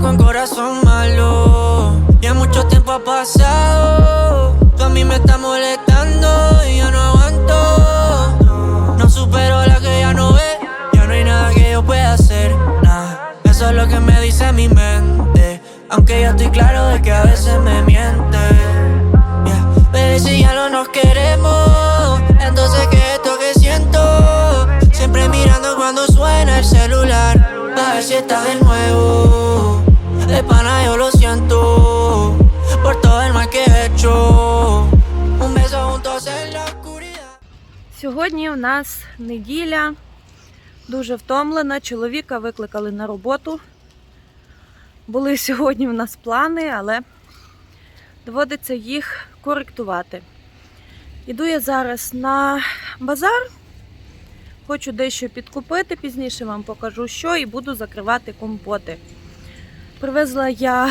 con corazón malo. Ya mucho tiempo ha pasado. Tú a mí me estás molestando y yo no aguanto. No supero la que ya no ve. Ya no hay nada que yo pueda hacer. Nada. Eso es lo que me dice mi mente. Aunque yo estoy claro de que a veces me miente. Yeah. Baby, si ya no nos queremos, entonces ¿qué es esto que siento? Siempre mirando cuando suena el celular, a ver si está de nuevo. Сьогодні у нас неділя, дуже втомлена. Чоловіка викликали на роботу. Були сьогодні у нас плани, але доводиться їх коректувати. Іду я зараз на базар. Хочу дещо підкупити, пізніше вам покажу, що, і буду закривати компоти. Привезла я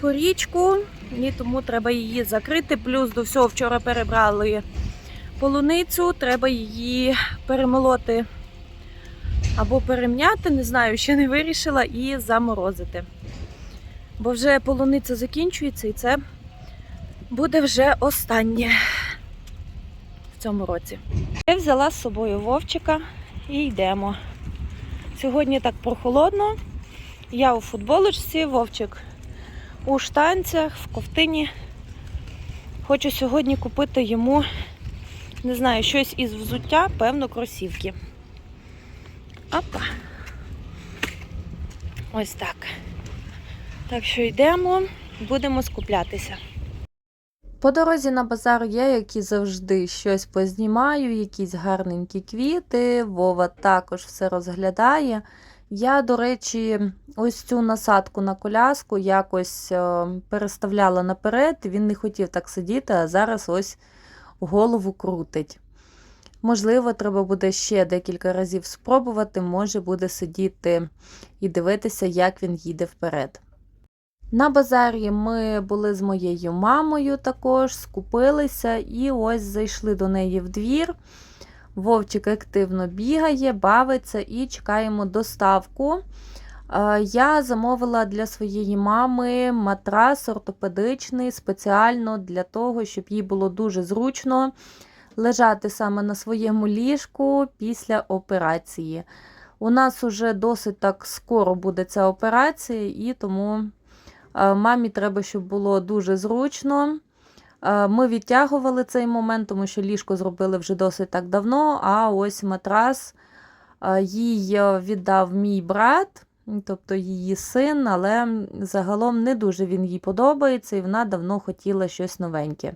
порічку, і тому треба її закрити. Плюс до всього вчора перебрали полуницю, треба її перемолоти або перемняти, не знаю, ще не вирішила, і заморозити. Бо вже полуниця закінчується і це буде вже останнє в цьому році. Я взяла з собою вовчика і йдемо. Сьогодні так прохолодно. Я у футболочці, вовчик у штанцях, в ковтині. Хочу сьогодні купити йому не знаю, щось із взуття, певно, кросівки. Опа. Ось так. Так що йдемо, будемо скуплятися. По дорозі на базар я, як і завжди, щось познімаю, якісь гарненькі квіти. Вова також все розглядає. Я, до речі, ось цю насадку на коляску якось е, переставляла наперед. Він не хотів так сидіти, а зараз ось голову крутить. Можливо, треба буде ще декілька разів спробувати, може буде сидіти і дивитися, як він їде вперед. На базарі ми були з моєю мамою також, скупилися і ось зайшли до неї в двір. Вовчик активно бігає, бавиться і чекаємо доставку. Е, Я замовила для своєї мами матрас ортопедичний спеціально для того, щоб їй було дуже зручно лежати саме на своєму ліжку після операції. У нас уже досить так скоро буде ця операція, і тому е, мамі треба, щоб було дуже зручно. Е, Ми відтягували цей момент, тому що ліжко зробили вже досить так давно, а ось матрас е, їй віддав мій брат тобто її син, але загалом не дуже він їй подобається, і вона давно хотіла щось новеньке.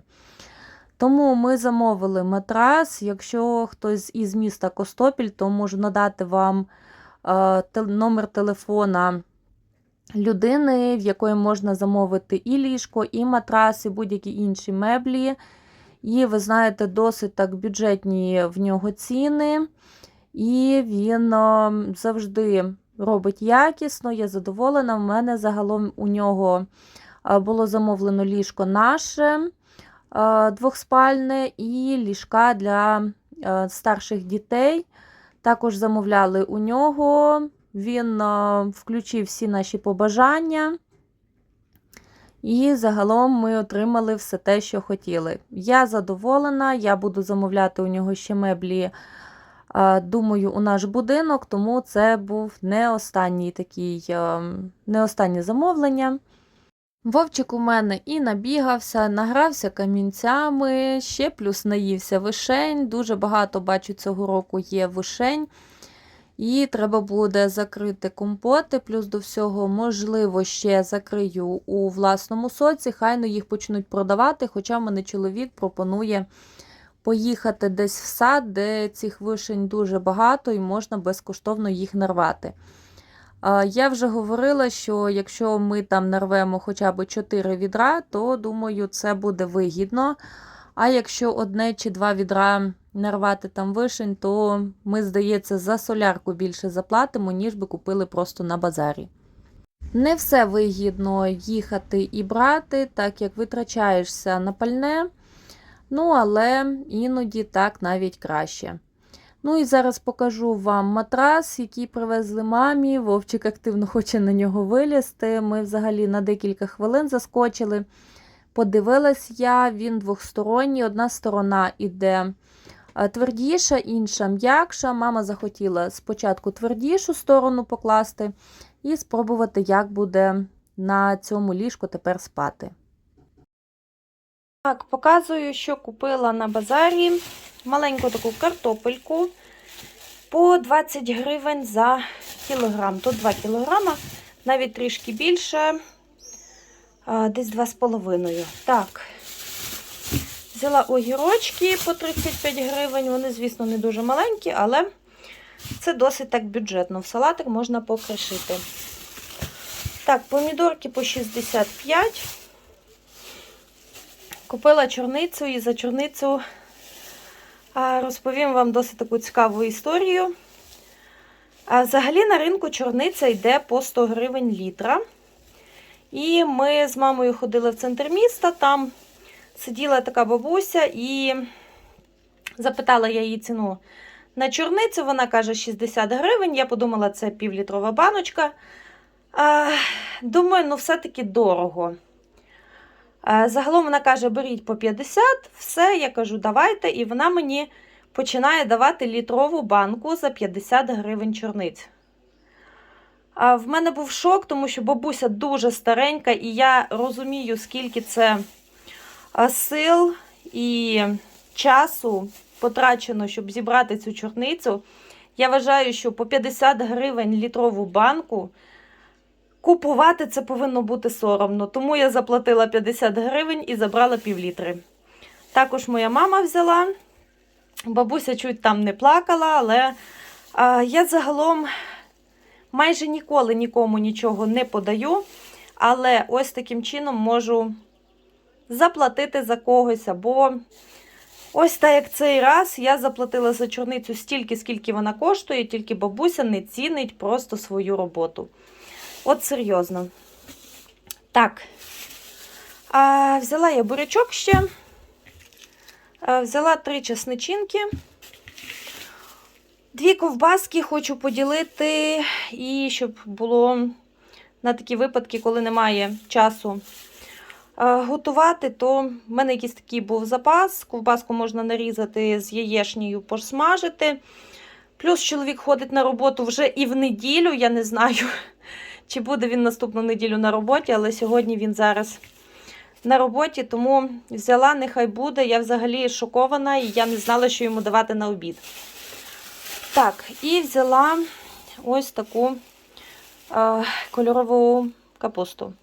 Тому ми замовили матрас. Якщо хтось із міста Костопіль, то можу надати вам е, номер телефона людини, в якої можна замовити і ліжко, і матрас, і будь-які інші меблі. І ви знаєте, досить так бюджетні в нього ціни. І він е, завжди робить якісно, я задоволена. В мене загалом у нього було замовлено ліжко наше двохспальне і ліжка для старших дітей. Також замовляли у нього. Він включив всі наші побажання. І загалом ми отримали все те, що хотіли. Я задоволена, я буду замовляти у нього ще меблі думаю, у наш будинок, тому це був не останній такий, ем, не останнє замовлення. Вовчик у мене і набігався, награвся камінцями, ще плюс наївся вишень. Дуже багато бачу цього року є вишень. І треба буде закрити компоти, плюс до всього, можливо, ще закрию у власному соці, хайно їх почнуть продавати, хоча в мене чоловік пропонує поїхати десь в сад, де цих вишень дуже багато і можна безкоштовно їх нарвати. Я вже говорила, що якщо ми там нарвемо хоча б 4 відра, то думаю, це буде вигідно. А якщо одне чи два відра нарвати там вишень, то ми, здається, за солярку більше заплатимо, ніж би купили просто на базарі. Не все вигідно їхати і брати, так як витрачаєшся на пальне. Ну, але іноді так навіть краще. Ну і зараз покажу вам матрас, який привезли мамі. Вовчик активно хоче на нього вилізти. Ми взагалі на декілька хвилин заскочили. Подивилась я, він двохсторонній. Одна сторона іде е, твердіша, інша м'якша. Мама захотіла спочатку твердішу сторону покласти і спробувати, як буде на цьому ліжку тепер спати. Так, показую, що купила на базарі маленьку таку картопельку по 20 гривень за кілограм. Тут 2 кілограма, навіть трішки більше, десь 2,5. Так, взяла огірочки по 35 гривень. Вони, звісно, не дуже маленькі, але це досить так бюджетно. В салатик можна покришити. Так, помідорки по 65. Купила чорницю і за чорницю розповім вам досить таку цікаву історію. Взагалі на ринку чорниця йде по 100 гривень літра. І ми з мамою ходили в центр міста, там сиділа така бабуся і запитала я її ціну на чорницю. Вона каже 60 гривень. Я подумала, це півлітрова баночка. Думаю, ну все-таки дорого. Е, Загалом вона каже, беріть по 50, все, я кажу, давайте. І вона мені починає давати літрову банку за 50 гривень чорниць. А в мене був шок, тому що бабуся дуже старенька, і я розумію, скільки це сил і часу потрачено, щоб зібрати цю чорницю. Я вважаю, що по 50 гривень літрову банку Купувати це повинно бути соромно, тому я заплатила 50 гривень і забрала півлітри. Також моя мама взяла. Бабуся чуть там не плакала, але а, я загалом майже ніколи нікому нічого не подаю. Але ось таким чином можу заплатити за когось. Або ось так як цей раз я заплатила за чорницю стільки, скільки вона коштує, тільки бабуся не цінить просто свою роботу. От серйозно. Так. А, взяла я бурячок ще. А, взяла три чесничинки. Дві ковбаски хочу поділити, і щоб було на такі випадки, коли немає часу готувати, то в мене якийсь такий був запас. Ковбаску можна нарізати з яєшнею, посмажити. Плюс чоловік ходить на роботу вже і в неділю, я не знаю. Чи буде він наступну неділю на роботі, але сьогодні він зараз на роботі, тому взяла, нехай буде. Я взагалі шокована і я не знала, що йому давати на обід. Так, і взяла ось таку е, кольорову капусту.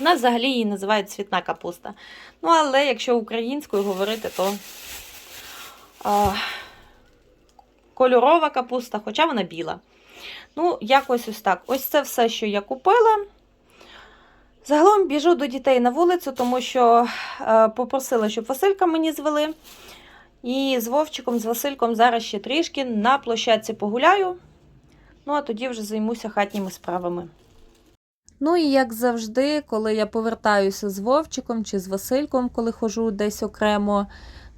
Нас взагалі її називають цвітна капуста. Ну, але якщо українською говорити, то е, кольорова капуста, хоча вона біла. Ну, якось ось так. Ось це все, що я купила. Загалом біжу до дітей на вулицю, тому що е, попросила, щоб Василька мені звели. І з Вовчиком, з Васильком зараз ще трішки на площадці погуляю. Ну, а тоді вже займуся хатніми справами. Ну і як завжди, коли я повертаюся з Вовчиком чи з Васильком, коли хожу десь окремо,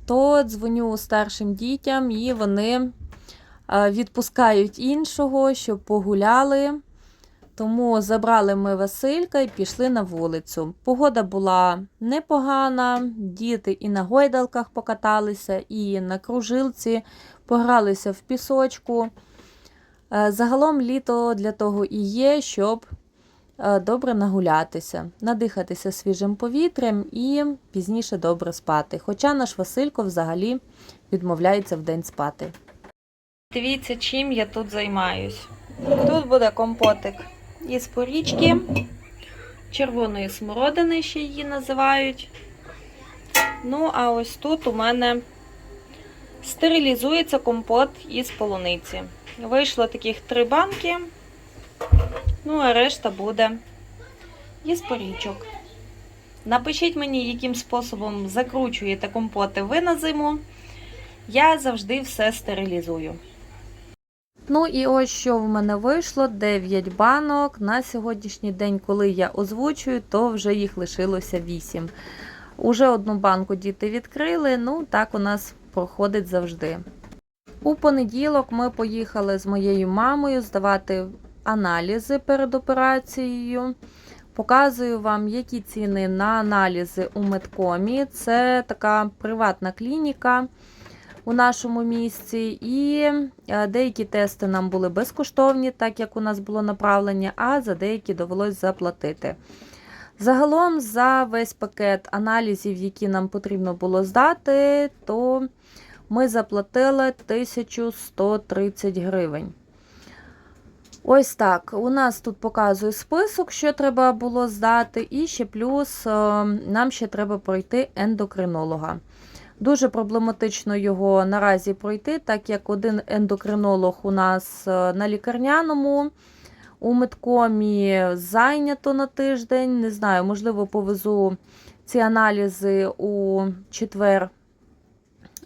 то дзвоню старшим дітям, і вони відпускають іншого, щоб погуляли. Тому забрали ми Василька і пішли на вулицю. Погода була непогана, діти і на гойдалках покаталися, і на кружилці, погралися в пісочку. Е, Загалом літо для того і є, щоб е, добре нагулятися, надихатися свіжим повітрям і пізніше добре спати. Хоча наш Василько взагалі відмовляється вдень спати. Дивіться, чим я тут займаюсь. Тут буде компотик із порічки, червоної смородини ще її називають. Ну, а ось тут у мене стерилізується компот із полуниці. Вийшло таких три банки. Ну, а решта буде із порічок. Напишіть мені, яким способом закручуєте компоти ви на зиму. Я завжди все стерилізую. Ну і ось що в мене вийшло: 9 банок. На сьогоднішній день, коли я озвучую, то вже їх лишилося 8. Уже одну банку діти відкрили, ну так у нас проходить завжди. У понеділок ми поїхали з моєю мамою здавати аналізи перед операцією. Показую вам, які ціни на аналізи у медкомі. Це така приватна клініка у нашому місці. І е, деякі тести нам були безкоштовні, так як у нас було направлення, а за деякі довелось заплатити. Загалом за весь пакет аналізів, які нам потрібно було здати, то ми заплатили 1130 гривень. Ось так. У нас тут показує список, що треба було здати, і ще плюс е, нам ще треба пройти ендокринолога. Дуже проблематично його наразі пройти, так як один ендокринолог у нас е, на лікарняному. У медкомі зайнято на тиждень. Не знаю, можливо, повезу ці аналізи у четвер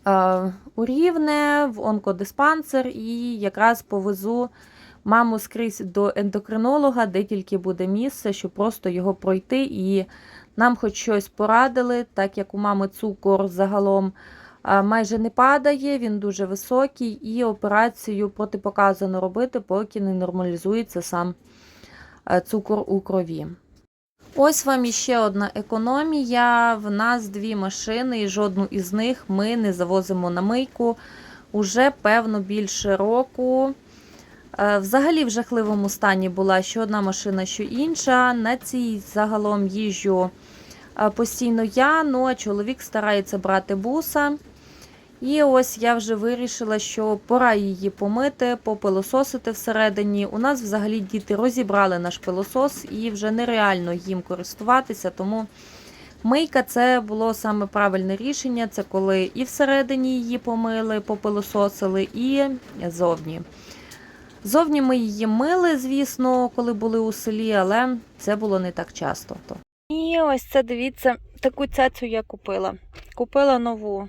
е, у Рівне, в онкодиспансер, і якраз повезу маму скрізь до ендокринолога, де тільки буде місце, щоб просто його пройти і нам хоч щось порадили, так як у мами цукор загалом майже не падає, він дуже високий, і операцію протипоказано робити, поки не нормалізується сам е, цукор у крові. Ось вам іще одна економія. В нас дві машини, і жодну із них ми не завозимо на мийку уже певно більше року. Е, Взагалі в жахливому стані була що одна машина, що інша. На цій загалом їжджу постійно я, ну а чоловік старається брати буса. І ось я вже вирішила, що пора її помити, попилососити всередині. У нас взагалі діти розібрали наш пилосос і вже нереально їм користуватися, тому мийка це було саме правильне рішення. Це коли і всередині її помили, попилососили, і зовні. Зовні ми її мили, звісно, коли були у селі, але це було не так часто. Ось це дивіться, таку цяцю я купила. Купила нову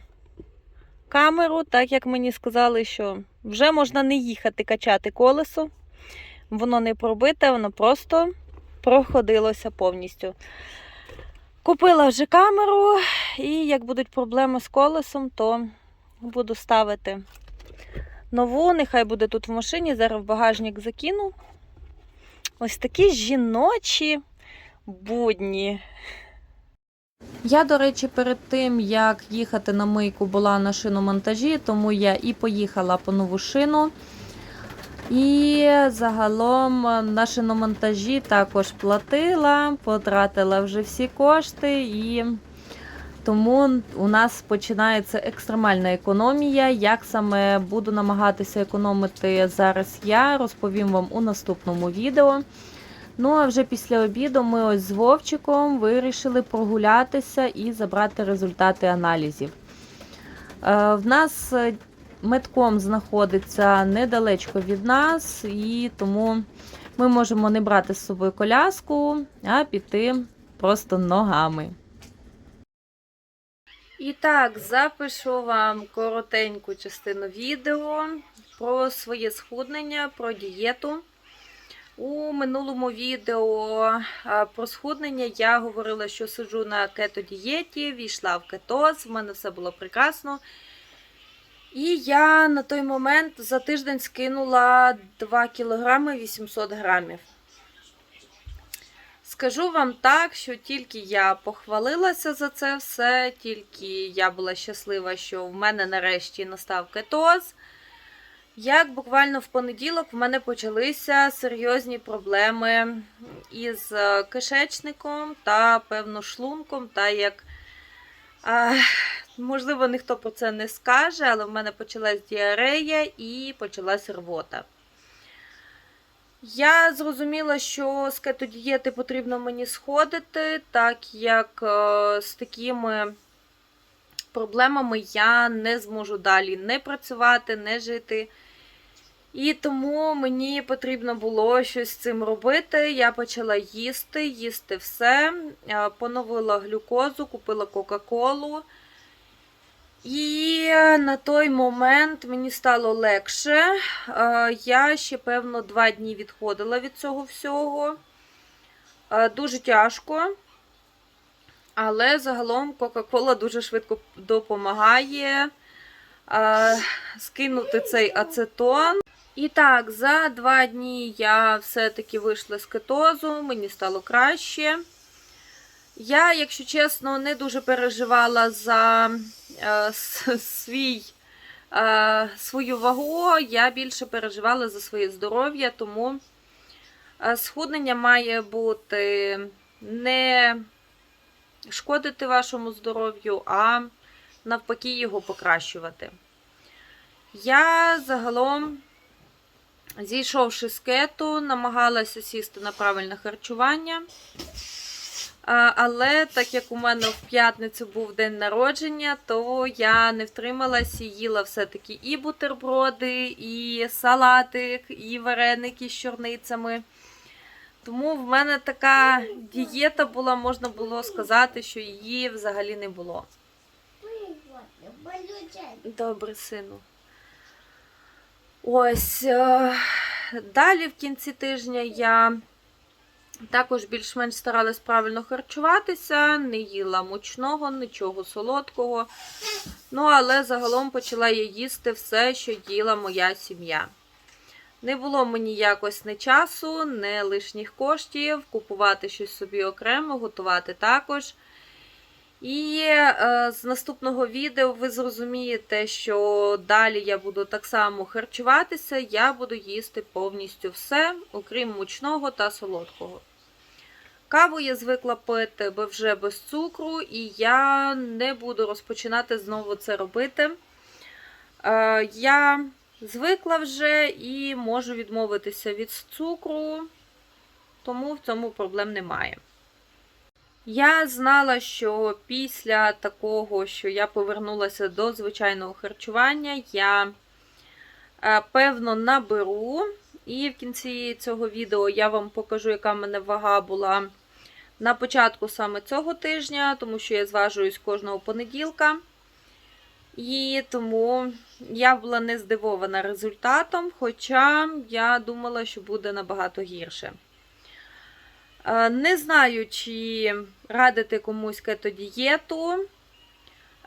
камеру, так як мені сказали, що вже можна не їхати качати колесо. Воно не пробите, воно просто проходилося повністю. Купила вже камеру, і як будуть проблеми з колесом, то буду ставити нову, нехай буде тут в машині, зараз в багажник закину. Ось такі жіночі будні. Я, до речі, перед тим, як їхати на мийку, була на шиномонтажі, тому я і поїхала по нову шину. І загалом на шиномонтажі також платила, потратила вже всі кошти, і тому у нас починається екстремальна економія. Як саме буду намагатися економити зараз я, розповім вам у наступному відео. Ну, а вже після обіду ми ось з Вовчиком вирішили прогулятися і забрати результати аналізів. Е, В нас е, медком знаходиться недалечко від нас, і тому ми можемо не брати з собою коляску, а піти просто ногами. І так, запишу вам коротеньку частину відео про своє схуднення, про дієту. У минулому відео про схуднення я говорила, що сиджу на кето-дієті, війшла в кетоз, в мене все було прекрасно. І я на той момент за тиждень скинула 2 кг 800 грамів. Скажу вам так, що тільки я похвалилася за це все, тільки я була щаслива, що в мене нарешті настав кетоз. Як буквально в понеділок в мене почалися серйозні проблеми із е, кишечником та, певно, шлунком, та як, а, можливо, ніхто про це не скаже, але в мене почалась діарея і почалась рвота. Я зрозуміла, що з кетодієти потрібно мені сходити, так як е, з такими проблемами я не зможу далі не працювати, не жити. І тому мені потрібно було щось з цим робити. Я почала їсти, їсти все, е, поновила глюкозу, купила Кока-Колу. І на той момент мені стало легше. Е, Я ще, певно, два дні відходила від цього всього. Е, Дуже тяжко. Але загалом Кока-Кола дуже швидко допомагає. скинути цей ацетон. І так, за два дні я все-таки вийшла з кетозу, мені стало краще. Я, якщо чесно, не дуже переживала за е, свій, е, свою вагу, я більше переживала за своє здоров'я, тому е, схуднення має бути не шкодити вашому здоров'ю, а навпаки його покращувати. Я загалом, зійшовши з кету, намагалася сісти на правильне харчування. Але так як у мене в п'ятницю був день народження, то я не втрималась і їла все-таки і бутерброди, і салатик, і вареники з чорницями. Тому в мене така дієта була, можна було сказати, що її взагалі не було. Добре, сину. Ось. е, Далі в кінці тижня я також більш-менш старалась правильно харчуватися, не їла мучного, нічого солодкого. Ну, але загалом почала я їсти все, що їла моя сім'я. Не було мені якось не часу, не лишніх коштів, купувати щось собі окремо, готувати також. І е, з наступного відео ви зрозумієте, що далі я буду так само харчуватися, я буду їсти повністю все, окрім мучного та солодкого. Каву я звикла пити бо вже без цукру, і я не буду розпочинати знову це робити. Е, я звикла вже і можу відмовитися від цукру, тому в цьому проблем немає. Я знала, що після такого, що я повернулася до звичайного харчування, я е, певно наберу. І в кінці цього відео я вам покажу, яка в мене вага була на початку саме цього тижня, тому що я зважуюсь кожного понеділка. І тому я була не здивована результатом, хоча я думала, що буде набагато гірше. Е, Не знаю, чи радити комусь кетодієту.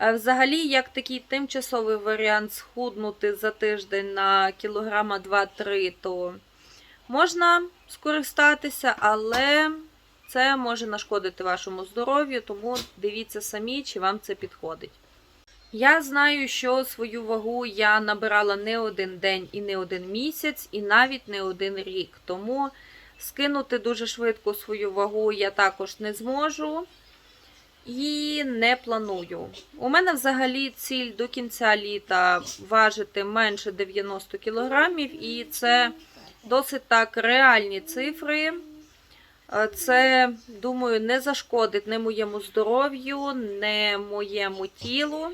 Е, Взагалі, як такий тимчасовий варіант схуднути за тиждень на кілограма 2-3, то можна скористатися, але це може нашкодити вашому здоров'ю, тому дивіться самі, чи вам це підходить. Я знаю, що свою вагу я набирала не один день і не один місяць, і навіть не один рік. Тому скинути дуже швидко свою вагу я також не зможу і не планую. У мене взагалі ціль до кінця літа важити менше 90 кілограмів, і це досить так реальні цифри. Е, Це, думаю, не зашкодить не моєму здоров'ю, не моєму тілу.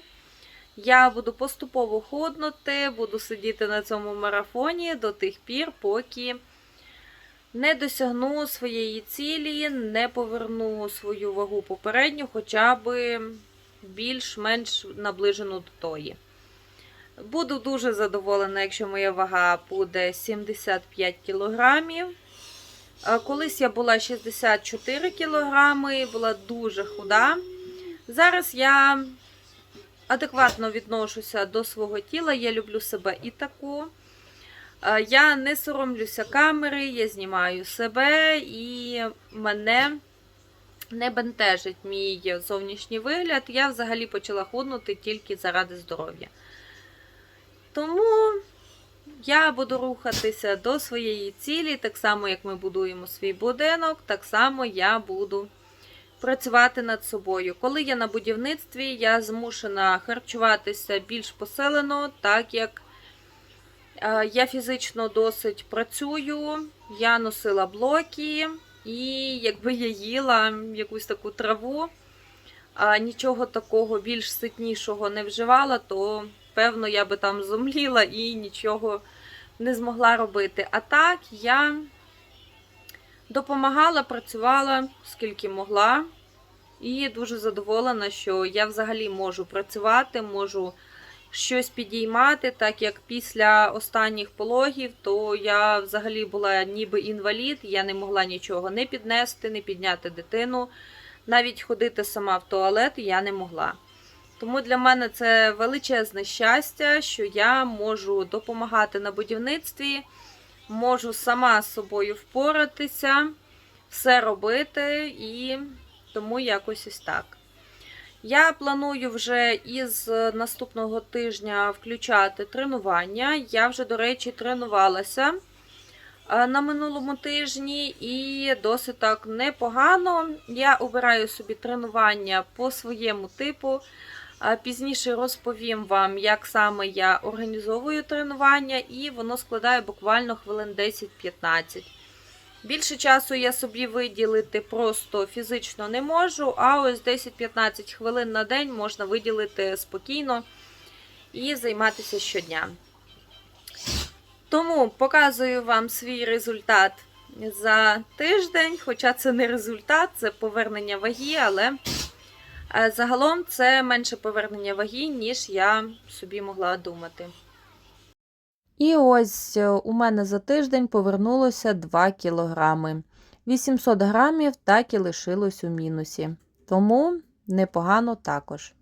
Я буду поступово худнути, буду сидіти на цьому марафоні до тих пір, поки не досягну своєї цілі, не поверну свою вагу попередню, хоча б більш-менш наближену до тої. Буду дуже задоволена, якщо моя вага буде 75 кілограмів. Колись я була 64 кілограми, була дуже худа. Зараз я адекватно відношуся до свого тіла, я люблю себе і таку. Е, Я не соромлюся камери, я знімаю себе і мене не бентежить мій зовнішній вигляд. Я взагалі почала худнути тільки заради здоров'я. Тому я буду рухатися до своєї цілі, так само, як ми будуємо свій будинок, так само я буду працювати над собою. Коли я на будівництві, я змушена харчуватися більш поселено, так як я фізично досить працюю, я носила блоки, і якби я їла якусь таку траву, нічого такого більш ситнішого не вживала, то певно я би там зомліла і нічого не змогла робити. А так я допомагала, працювала скільки могла. І дуже задоволена, що я взагалі можу працювати, можу щось підіймати, так як після останніх пологів, то я взагалі була ніби інвалід, я не могла нічого не піднести, не підняти дитину. Навіть ходити сама в туалет я не могла. Тому для мене це величезне щастя, що я можу допомагати на будівництві, можу сама з собою впоратися, все робити і тому якось ось так. Я планую вже із наступного тижня включати тренування. Я вже, до речі, тренувалася е, на минулому тижні і досить так непогано. Я обираю собі тренування по своєму типу. Пізніше розповім вам, як саме я організовую тренування, і воно складає буквально хвилин 10-15. Більше часу я собі виділити просто фізично не можу, а ось 10-15 хвилин на день можна виділити спокійно і займатися щодня. Тому показую вам свій результат за тиждень, хоча це не результат, це повернення ваги, але е, загалом це менше повернення ваги, ніж я собі могла думати. І ось е, у мене за тиждень повернулося 2 кілограми. 800 грамів так і лишилось у мінусі. Тому непогано також.